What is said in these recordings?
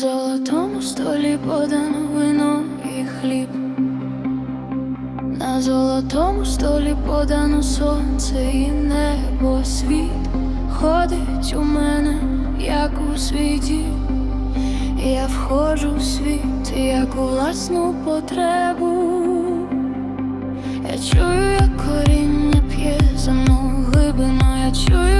золотому столі подано вино і хліб, на золотому столі подано сонце і небо світ ходить у мене, як у світі, я входжу в світ, як у власну потребу, я чую, як коріння п'є за мною глибину, я чую.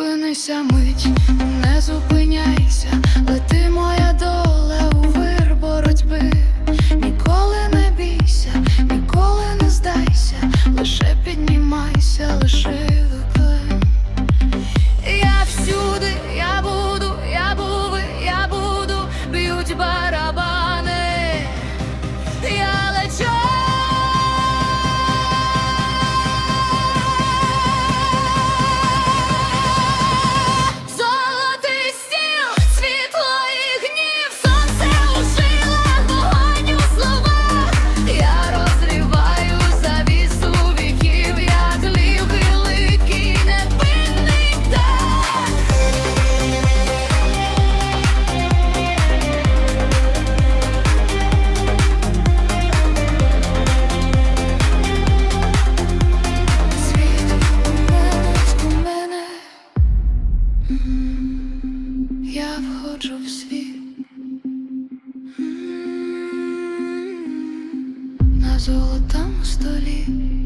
зупинися мить, не зупиняйся, лети моя. входжу в світ на золотому столі.